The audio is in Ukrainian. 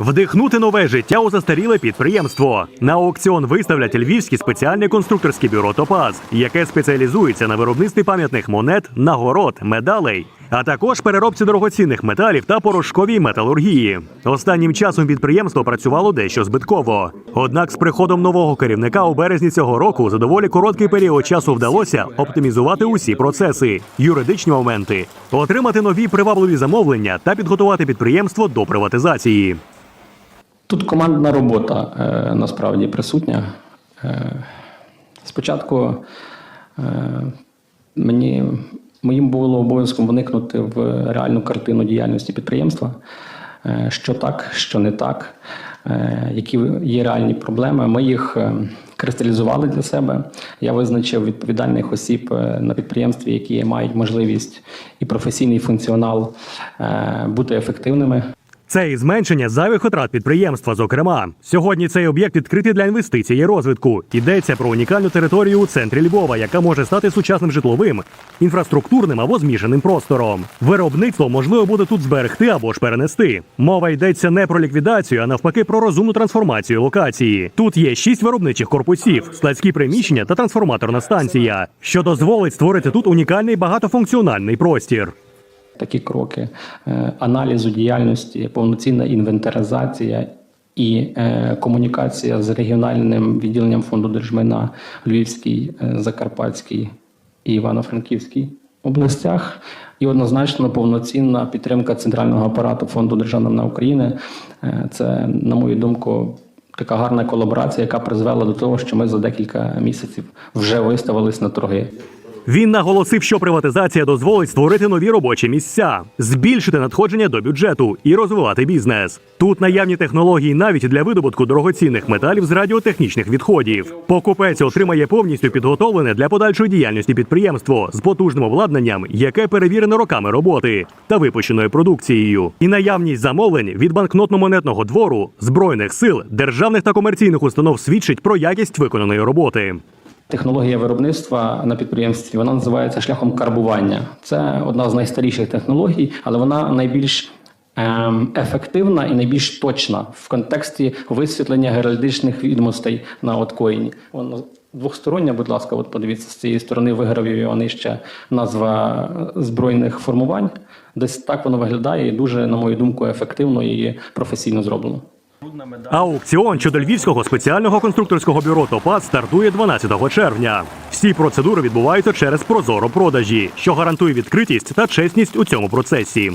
Вдихнути нове життя у застаріле підприємство. На аукціон виставлять львівське спеціальне конструкторське бюро Топаз, яке спеціалізується на виробництві пам'ятних монет, нагород, медалей, а також переробці дорогоцінних металів та порошковій металургії. Останнім часом підприємство працювало дещо збитково. Однак з приходом нового керівника у березні цього року за доволі короткий період часу вдалося оптимізувати усі процеси, юридичні моменти, отримати нові привабливі замовлення та підготувати підприємство до приватизації. Тут командна робота е, насправді присутня. Е, спочатку е, мені, моїм було обов'язком вникнути в реальну картину діяльності підприємства, е, що так, що не так, е, які є реальні проблеми. Ми їх е, кристалізували для себе. Я визначив відповідальних осіб е, на підприємстві, які мають можливість і професійний функціонал е, бути ефективними. Це і зменшення зайвих витрат підприємства. Зокрема, сьогодні цей об'єкт відкритий для інвестицій і розвитку. Йдеться про унікальну територію у центрі Львова, яка може стати сучасним житловим, інфраструктурним або змішаним простором. Виробництво можливо буде тут зберегти або ж перенести. Мова йдеться не про ліквідацію, а навпаки про розумну трансформацію локації. Тут є шість виробничих корпусів, складські приміщення та трансформаторна станція, що дозволить створити тут унікальний багатофункціональний простір. Такі кроки е, аналізу діяльності, повноцінна інвентаризація і е, комунікація з регіональним відділенням фонду держмайна Львівській, е, Закарпатській і Івано-Франківській областях. І однозначно повноцінна підтримка центрального апарату фонду державного на України. Це, на мою думку, така гарна колаборація, яка призвела до того, що ми за декілька місяців вже виставились на торги. Він наголосив, що приватизація дозволить створити нові робочі місця, збільшити надходження до бюджету і розвивати бізнес. Тут наявні технології навіть для видобутку дорогоцінних металів з радіотехнічних відходів. Покупець отримає повністю підготовлене для подальшої діяльності підприємство з потужним обладнанням, яке перевірено роками роботи та випущеною продукцією. І наявність замовлень від банкнотно-монетного двору, збройних сил, державних та комерційних установ свідчить про якість виконаної роботи. Технологія виробництва на підприємстві вона називається шляхом карбування. Це одна з найстаріших технологій, але вона найбільш ем, ефективна і найбільш точна в контексті висвітлення геральдичних відомостей на откоїні. Воно двохстороння, будь ласка, от подивіться з цієї сторони вигравів нижче назва збройних формувань. Десь так воно виглядає і дуже, на мою думку, ефективно і професійно зроблено. Аукціон щодо львівського спеціального конструкторського бюро Топат стартує 12 червня. Всі процедури відбуваються через прозоро продажі, що гарантує відкритість та чесність у цьому процесі.